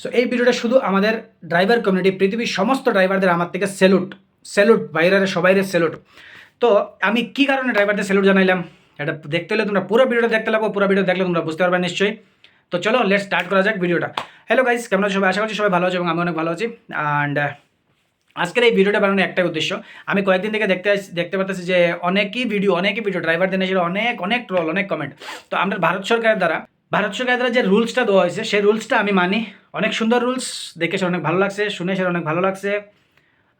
So এই ভিডিওটা শুধু আমাদের ড্রাইভার কমিউনিটি পৃথিবীর সমস্ত ড্রাইভারদের আমার থেকে স্যালুট স্যালুট বাইরের সবাইরে স্যালুট তো, আমি কি কারণে ড্রাইভারদের স্যালুট জানাইলাম? এটা দেখতে হলে তোমরা পুরো ভিডিওটা দেখতে লাগবো, পুরো ভিডিও দেখলে তোমরা বুঝতে পারবে নিশ্চয়ই। তো, চলো লেট স্টার্ট করা যাক ভিডিওটা হ্যালো গাইস কেমন আছো সবাই? আশা করছি সবাই ভালো আছে এবং আমি অনেক ভালো আছি। অ্যান্ড আজকের এই ভিডিওটা বানানোর একটাই উদ্দেশ্য। আমি কয়েকদিন থেকে দেখতে দেখতে পাচ্ছি যে অনেকই ভিডিও অনেকই ভিডিও ড্রাইভারদের এসে অনেক অনেক ট্রল অনেক কমেন্ট তো, আমরা ভারত সরকারের দ্বারা ভারত সরকারের যে রুলসটা দেওয়া হয়েছে, সেই রুলসটা আমি মানি। অনেক সুন্দর রুলস, দেখে সে অনেক ভালো লাগছে, শুনে সে অনেক ভালো লাগছে।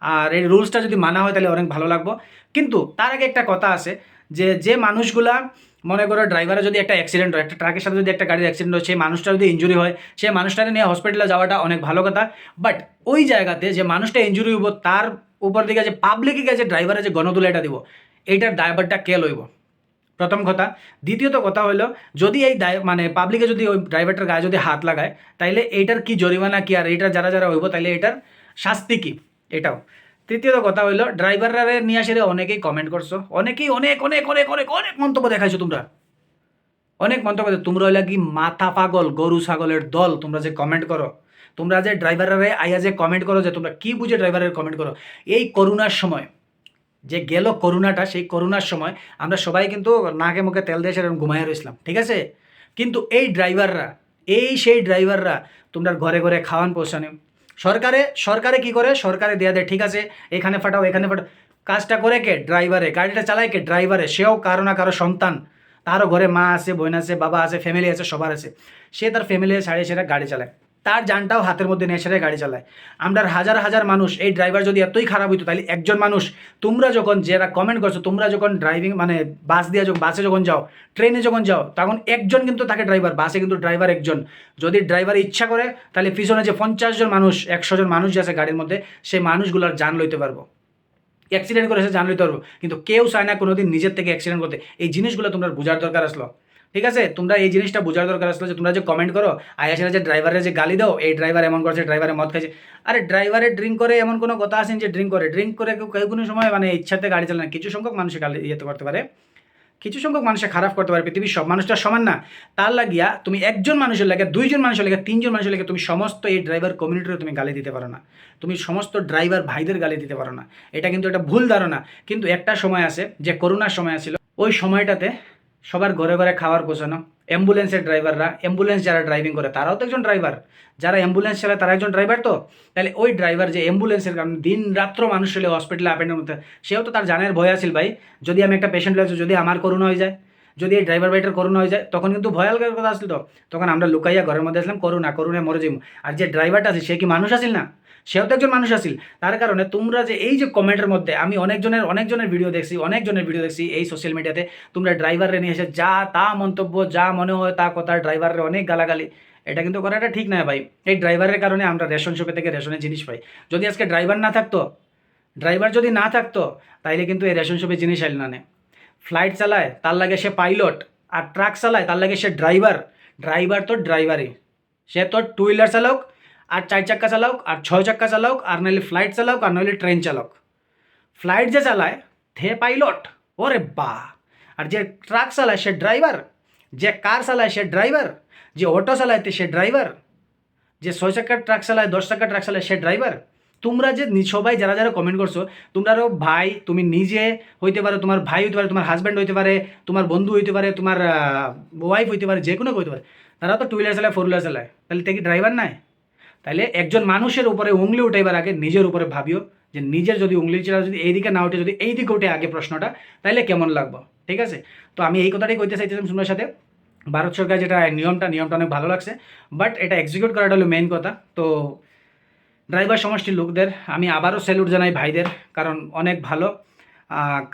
আর এই রুলসটা যদি মানা হয়, তাহলে অনেক ভালো লাগবো। কিন্তু তার আগে একটা কথা আছে, যে যে মানুষগুলা মনে করো ড্রাইভারের যদি একটা অ্যাক্সিডেন্ট হয়, একটা ট্রাকের সাথে যদি একটা গাড়ির অ্যাক্সিডেন্ট হয়, সেই মানুষটা যদি ইঞ্জুরি হয়, সেই মানুষটাকে নিয়ে হসপিটালে যাওয়াটা অনেক ভালো কথা। বাট ওই জায়গাতে যে মানুষটা ইঞ্জুরি হইব, তার উপর দিকে যে পাবলিকে গেছে ড্রাইভারের যে গণতুলাটা দিব, এইটার ড্রাইভারটা কে লইব? প্রথম কথা। দ্বিতীয়ত কথা হলো, যদি এই মানে পাবলিকে যদি ওই ড্রাইভারটার গায়ে যদি হাত লাগায়, তাইলে এইটার কি জরিমানা কি? আর এইটার যারা যারা হইব, তাইলে এটার শাস্তি কি? এটাও। তৃতীয়ত কথা হইল ড্রাইভাররা নিয়ে আসলে অনেকেই কমেন্ট করছ। অনেকেই অনেক অনেক অনেক অনেক অনেক মন্তব্য দেখাইছো তোমরা। অনেক মন্তব্য। তোমরা হইলা কি মাথা পাগল, গরু ছাগলের দল? তোমরা যে কমেন্ট করো, তোমরা যে ড্রাইভাররা আইয়া যে কমেন্ট করো যে তোমরা কি বুঝে ড্রাইভারের কমেন্ট করো? এই করোনার সময় যে গেল করোনাটা সেই করোনার সময় আমরা সবাই কিন্তু নাকে মুখে তেল দিয়ে সেরকম ঘুমাইয়া রয়েছিলাম ঠিক আছে? কিন্তু এই ড্রাইভাররা, এই সেই ড্রাইভাররা তোমরা ঘরে ঘরে খাওয়ান পৌঁছানো। সরকারে সরকারে কি করে? সরকারে দেয়া দেয়, ঠিক আছে? এখানে ফাটাও এখানে ফাটাও। কাজটা করে কে? ড্রাইভারে। গাড়িটা চালায় কে? ড্রাইভারে। সেও কারও না কারও সন্তান। তারও ঘরে মা আছে, বোন আছে, বাবা আছে ফ্যামিলি আছে, সবার আছে। সে তার ফ্যামিলি ছাড়িয়ে সেটা গাড়ি চালায়। তার যানটাও হাতের মধ্যে নিয়ে গাড়ি চালায়। আমরা হাজার হাজার মানুষ, এই ড্রাইভার যদি এতই খারাপ হইতো, তাহলে একজন মানুষ, তোমরা যখন যারা কমেন্ট করছ, তোমরা যখন ড্রাইভিং মানে বাস দিয়ে যখন বাসে যখন যাও ট্রেনে যখন যাও, তখন একজন কিন্তু থাকে ড্রাইভার বাসে কিন্তু ড্রাইভার একজন। যদি ড্রাইভার ইচ্ছা করে, তাহলে পিছনে যে পঞ্চাশ জন মানুষ, একশো জন মানুষ যে আছে গাড়ির মধ্যে, সেই মানুষগুলোর যান লইতে পারব। অ্যাক্সিডেন্ট করে সে জান লইতে পারব। কিন্তু কেউ চায় না কোনোদিন নিজের থেকে অ্যাক্সিডেন্ট করতে। এই জিনিসগুলো তোমরা বোঝার দরকার আসলো। ঠিক আছে? তোমরা এই জিনিসটা বোঝার দরকার আসলো যে তোমরা যে কমেন্ট করো, আয়াসেরা যে ড্রাইভারের যে গালি দাও, এই ড্রাইভার এমন করছে ড্রাইভারে মদ খাইছে। আরে ড্রাইভারে ড্রিঙ্ক করে এমন কোনো কথা আসেন যে ড্রিঙ্ক করে? ড্রিঙ্ক করে কেউ কোনো সময় মানে ইচ্ছাতে গাড়ি চালায় না। কিছু সংখ্যক মানুষের গালি ইয়েতে করতে পারে। কিছু সংখ্যক মানুষে খারাপ করতে পারে। পৃথিবীর সব মানুষটা সমান না। তার লাগিয়া তুমি একজন মানুষের লাগে দুইজন মানুষের লাগে তিনজন মানুষের লাগে তুমি সমস্ত এই ড্রাইভার কমিউনিটির তুমি গালি দিতে পারো না। তুমি সমস্ত ড্রাইভার ভাইদের গালি দিতে পারো না। এটা কিন্তু একটা ভুল ধারণা। কিন্তু একটা সময় আছে যে করোনার সময় আছিল, ওই সময়টাতে সবার ঘরে ঘরে খাবার পৌঁছানো অ্যাম্বুলেন্সের ড্রাইভাররা অ্যাম্বুলেন্স যারা ড্রাইভিং করে, তারাও তো একজন ড্রাইভার যারা অ্যাম্বুলেন্স চালায়, তারা একজন ড্রাইভার তো? তাহলে ওই ড্রাইভার যে অ্যাম্বুলেন্সের কারণে দিন রাত্র মানুষ হলে হসপিটালে আপেন্ডের মধ্যে সেও তো তার জানের ভয় আছিল ভাই। যদি আমি একটা পেশেন্ট লাগছি যদি আমার করোনা হয়ে যায়, যদি এই ড্রাইভার বাইটার করোনা হয়ে যায়, তখন কিন্তু ভয়ালকের কথা আসছিল তো? তখন আমরা লুকাইয়া ঘরের মধ্যে আসলাম করোনা করোনা মরে যাইম। আর যে ড্রাইভারটা আছে, সে কি মানুষ আসিল না? সেও তো একজন মানুষ আসিল তার কারণে তোমরা যে এই যে কমেন্টের মধ্যে, আমি অনেকজনের অনেকজনের ভিডিও দেখছি, অনেকজনের ভিডিও দেখছি এই সোশ্যাল মিডিয়াতে তোমরা ড্রাইভারে নিয়ে এসে যা, তা মন্তব্য, যা মনে হয় তা কথা ড্রাইভারের অনেক গালাগালি। এটা কিন্তু করাটা ঠিক নয় ভাই। এই ড্রাইভারের কারণে আমরা রেশন শপে থেকে রেশনের জিনিস পাই। যদি আজকে ড্রাইভার না থাকতো ড্রাইভার যদি না থাকতো, তাইলে কিন্তু এই রেশন শপে জিনিস আইল না নে। ফ্লাইট চালায়, তার লাগে সে পাইলট আর ট্রাক চালায়, তার লাগে সে ড্রাইভার ড্রাইভার তো ড্রাইভারই সে তো টু হুইলার চালাক আর চার চাক্কা চালাক, আর ছয় চাক্কা চালাক, আর নইলে ফ্লাইট চালাক, আর নইলে ট্রেন চালাক। ফ্লাইট যে চালায় থে পাইলট ওরে বা। আর যে ট্রাক চালায়, সে ড্রাইভার যে কার চালায়, সে ড্রাইভার যে অটো চালায় সে ড্রাইভার যে ছয় চাকার ট্রাক চালায়, দশ চাকার ট্রাক চালায়, সে ড্রাইভার তোমরা যে সবাই যারা যারা কমেন্ট করছ তোমরাও ভাই, তুমি নিজে হইতে পারো, তোমার ভাই হইতে পারে, তোমার হাজব্যান্ড হইতে পারে, তোমার বন্ধু হইতে পারে, তোমার ওয়াইফ হইতে পারে যে কোনো হইতে পারে। তারা তো টু হুইলার চালায় ফোর হুইলার চালায়। তাহলে তে কি ড্রাইভার নাই? তাহলে একজন মানুষের উপরে উংলি উঠাইবার আগে নিজের উপরে ভাবিও যে নিজের যদি উংলি চালা যদি এইদিকে না উঠে, যদি এইদিকে উঠে আগে প্রশ্নটা তাহলে কেমন লাগবে? ঠিক আছে? তো আমি এই কথাটাই কইতে চাইছিলাম তোমার সাথে। ভারত সরকার যেটা নিয়মটা নিয়মটা অনেক ভালো লাগছে। বাট এটা এক্সিকিউট করাটা হলো মেইন কথা। তো ড্রাইভার সমষ্টির লোকদের, আমি আবারও স্যালুট জানাই ভাইদের, কারণ অনেক ভালো।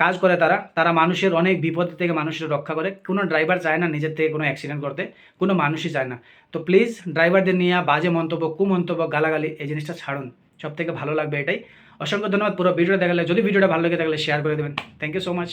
কাজ করে তারা তারা মানুষের অনেক বিপদ থেকে মানুষের রক্ষা করে। কোনো ড্রাইভার চায় না নিজের থেকে কোনো অ্যাক্সিডেন্ট করতে, কোনো মানুষই চায় না। তো প্লিজ ড্রাইভারদের নিয়ে বাজে মন্তব্য, কুমন্তব্য, গালাগালি, এই জিনিসটা ছাড়ুন। সব থেকে ভালো লাগবে এটাই। অসংখ্য ধন্যবাদ পুরো ভিডিওটা দেখালে। যদি ভিডিওটা ভালো লাগে তাহলে শেয়ার করে দেবেন। Thank you so much